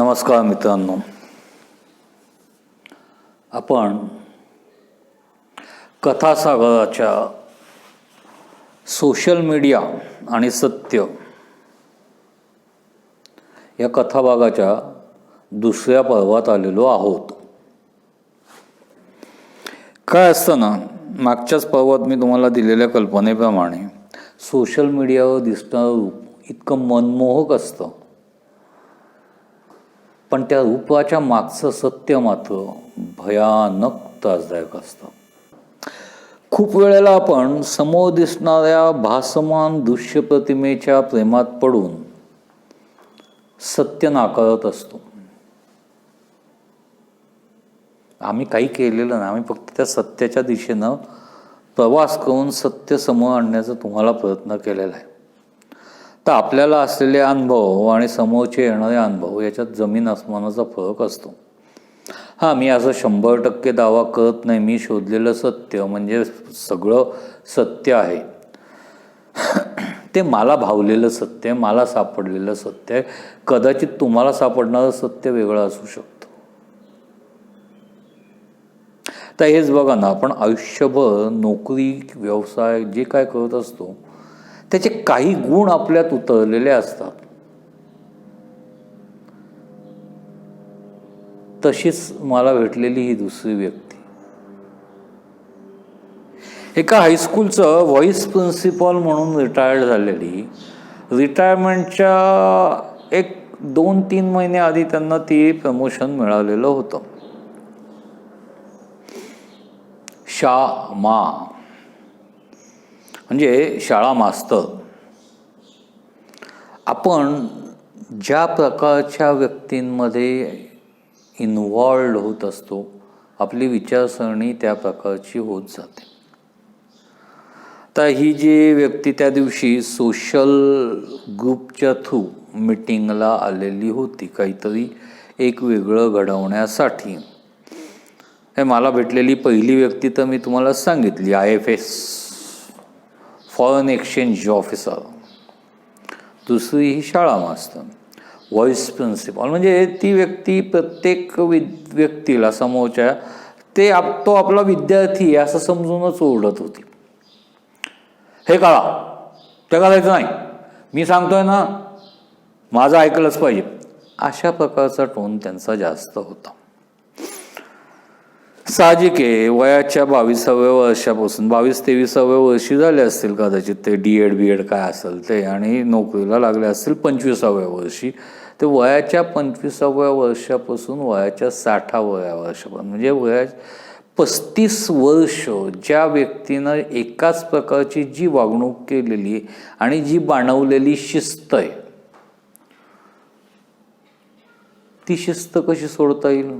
नमस्कार मित्रांनो. आपण कथासागराच्या सोशल मीडिया आणि सत्य या कथाभागाच्या दुसऱ्या पर्वात आलेलो आहोत. काय असतं ना मागच्याच पर्वात मी तुम्हाला दिलेल्या कल्पनेप्रमाणे सोशल मीडियावर दिसणारं रूप इतकं मनमोहक असतं. पण त्या रूपाच्या मागचं सत्य मात्र भयानक त्रासदायक असतं. खूप वेळेला आपण समोर दिसणाऱ्या भासमान दृश्य प्रतिमेच्या प्रेमात पडून सत्य नाकारत असतो. आम्ही काही केलेलं नाही आम्ही फक्त त्या सत्याच्या दिशेनं प्रवास करून सत्य समोर आणण्याचा तुम्हाला प्रयत्न केलेला आहे. तर आपल्याला असलेले अनुभव आणि समोरचे येणारे अनुभव याच्यात जमीन आसमानाचा फरक असतो. हां मी असं शंभर टक्के दावा करत नाही. मी शोधलेलं सत्य म्हणजे सगळं सत्य आहे. ते मला भावलेलं सत्य मला सापडलेलं सत्य आहे. कदाचित तुम्हाला सापडणारं सत्य वेगळं असू शकतं. तर हेच बघा ना आपण आयुष्यभर नोकरी व्यवसाय जे काय करत असतो त्याचे काही गुण आपल्यात उतरलेले असतात. तशीच मला भेटलेली ही दुसरी व्यक्ती. एका हायस्कूलचं व्हॉइस प्रिन्सिपॉल म्हणून रिटायर्ड झालेली रिटायरमेंटच्या एक दोन तीन महिने आधी त्यांना ती प्रमोशन मिळालेलं होतं. शा मा. म्हणजे शाळा मास्तर. आपण ज्या प्रकारच्या व्यक्तींमध्ये इन्वॉल्ड होत असतो आपली विचारसरणी त्या प्रकारची होत जाते. तर ही जी व्यक्ती त्या दिवशी सोशल ग्रुपच्या थ्रू मिटिंगला आलेली होती काहीतरी एक वेगळं घडवण्यासाठी. हे मला भेटलेली पहिली व्यक्ती तर मी तुम्हाला सांगितली I F S foreign exchange officer दुसरी ही शाळा मास्तर. व्हॉइस प्रिन्सिपॉल म्हणजे ती व्यक्ती प्रत्येक वि व्यक्तीला समोरच्या ते आप तो आपला विद्यार्थी आहे असं समजूनच ओरडत होती. हे कळा ते करायचं नाही. मी सांगतोय ना माझं ऐकलंच पाहिजे. अशा प्रकारचा टोन त्यांचा जास्त होता. साहजिक आहे. वयाच्या बावीसाव्या वर्षापासून बावीस तेवीसाव्या वर्षी झाले असतील कदाचित ते डी एड बी एड काय असेल ते आणि नोकरीला लागले असतील पंचवीसाव्या वर्षी. ते वयाच्या पंचवीसाव्या वर्षापासून वयाच्या साठाव्या वर्षापासून म्हणजे वया पस्तीस वर्ष ज्या व्यक्तीनं एकाच प्रकारची जी वागणूक केलेली आणि जी बाणवलेली शिस्त आहे ती शिस्त कशी सोडता येईल?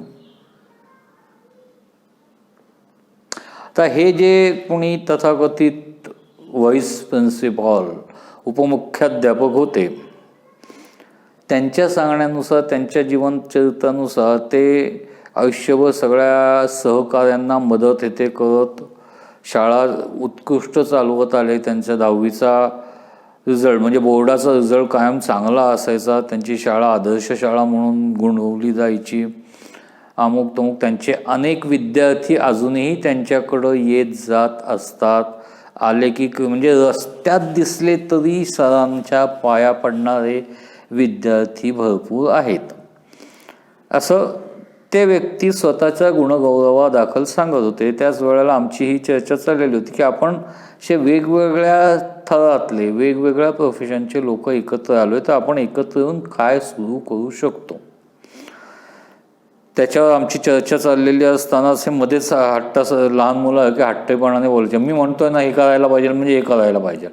तर हे जे कोणी तथाकथित व्हाईस प्रिन्सिपॉल उपमुख्याध्यापक होते त्यांच्या सांगण्यानुसार त्यांच्या जीवनचरित्रानुसार ते आयुष्यभर सगळ्या सहकार्यांना मदत येते करत शाळा उत्कृष्ट चालवत आले. त्यांच्या दहावीचा रिझल्ट म्हणजे बोर्डाचा रिझल्ट कायम चांगला असायचा. त्यांची शाळा आदर्श शाळा म्हणून गुणवली जायची. अमुक तमुक त्यांचे अनेक विद्यार्थी अजूनही त्यांच्याकडं येत जात असतात. आले की म्हणजे रस्त्यात दिसले तरी सरांच्या पाया पडणारे विद्यार्थी भरपूर आहेत. असं ते व्यक्ती स्वतःच्या गुणगौरवादाखल सांगत होते. त्याच वेळेला आमची ही चर्चा चाललेली होती की आपण असे वेगवेगळ्या थरातले वेगवेगळ्या प्रोफेशनचे लोक एकत्र आलो तर आपण एकत्र येऊन काय सुरू करू शकतो? त्याच्यावर आमची चर्चा चाललेली असताना असे मध्येच हट्टा लहान मुलं की हट्टेपणाने बोलायचे. मी म्हणतोय ना हे करायला पाहिजे म्हणजे हे करायला पाहिजे.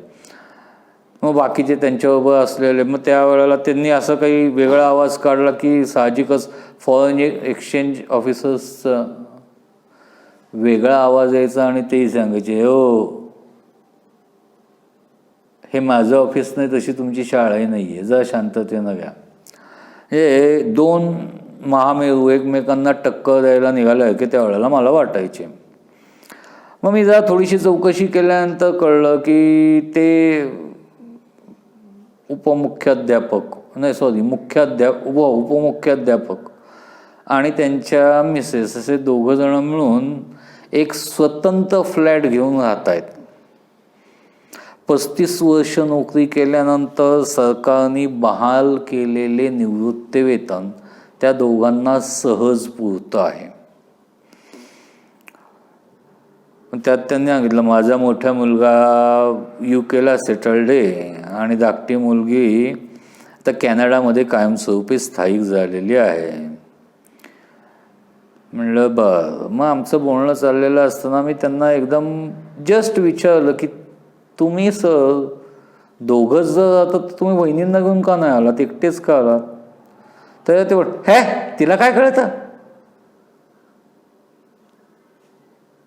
मग बाकीचे त्यांच्याबरोबर असलेले मग त्यावेळेला त्यांनी असं काही वेगळा आवाज काढला की साहजिकच फॉरेन एक्सचेंज ऑफिसर्सचा वेगळा आवाज यायचा आणि तेही सांगायचे हो हे माझं ऑफिस नाही तशी तुमची शाळाही नाही आहे जरा शांततेनं घ्या. हे दोन महामेरू एकमेकांना टक्कर द्यायला निघालं की त्यावेळेला मला वाटायचे. मग मी जरा थोडीशी चौकशी केल्यानंतर कळलं की ते उपमुख्याध्यापक नाही सॉरी मुख्याध्याप उप उपमुख्याध्यापक आणि त्यांच्या मिसेस असे दोघं जण मिळून एक स्वतंत्र फ्लॅट घेऊन राहत आहेत पस्तीस वर्ष नोकरी केल्यानंतर सरकारने बहाल केलेले निवृत्तीवेतन त्या दोघांना सहज पुरतं आहे. त्यात त्यांनी सांगितलं माझा मोठा मुलगा यू केला सेटल्ड आहे आणि धाकटी मुलगी आता कॅनडामध्ये कायमस्वरूपी स्थायिक झालेली आहे. म्हणलं बर. मग आमचं बोलणं चाललेलं असताना मी त्यांना एकदम जस्ट विचारलं की तुम्ही सर दोघंच जर आता तुम्ही वहिनींना घेऊन का नाही आलात? एकटेच का आलात? तर ते म्हण हे तिला काय कळतं?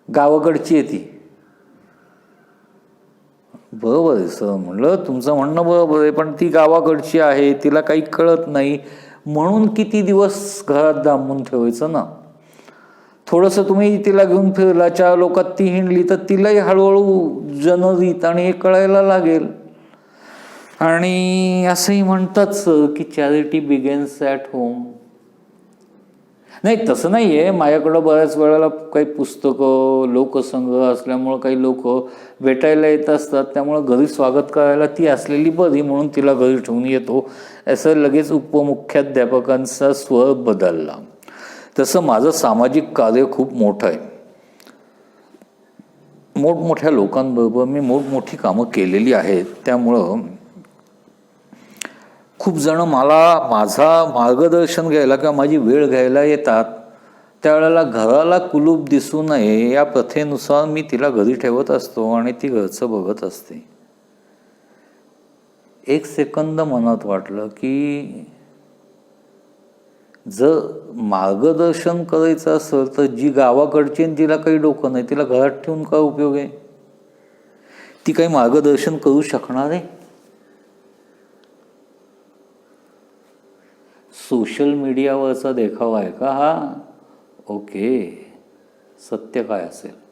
गावाकडची आहे ती. बरोबर आहे सर म्हणलं तुमचं म्हणणं बरोबर आहे पण ती गावाकडची आहे तिला काही कळत नाही. म्हणून किती दिवस घरात दांबून ठेवायचं ना? थोडंसं तुम्ही तिला घेऊन फिरला चार लोकात ती हिंडली तर तिलाही हळूहळू जनरीत आणि हे कळायला लागेल. आणि असंही म्हणतात सर की चॅरिटी बिगेन्स ॲट होम नाही तसं नाही आहे माझ्याकडं बऱ्याच वेळेला काही पुस्तकं लोकसंग्रह असल्यामुळं काही लोक भेटायला येत असतात. त्यामुळं घरी स्वागत करायला ती असलेली बरी म्हणून तिला घरी ठेवून येतो. असं लगेच उपमुख्याध्यापकांचा स्वर बदलला. तसं माझं सामाजिक कार्य खूप मोठं आहे. मोठमोठ्या लोकांबरोबर मी मोठमोठी कामं केलेली आहेत. त्यामुळं खूप जण मला माझा मार्गदर्शन घ्यायला किंवा माझी वेळ घ्यायला येतात. त्यावेळेला घराला कुलूप दिसू नये या प्रथेनुसार मी तिला घरी ठेवत असतो आणि ती घरचं बघत असते. एक सेकंद मनात वाटलं की जर मार्गदर्शन करायचं असेल तर जी गावाकडची आणि तिला काही डोकं नाही तिला घरात ठेवून काय उपयोग आहे? ती काही मार्गदर्शन करू शकणार आहे? सोशल मीडियावरचा देखावा आहे का? हा? ओके. सत्य काय असेल?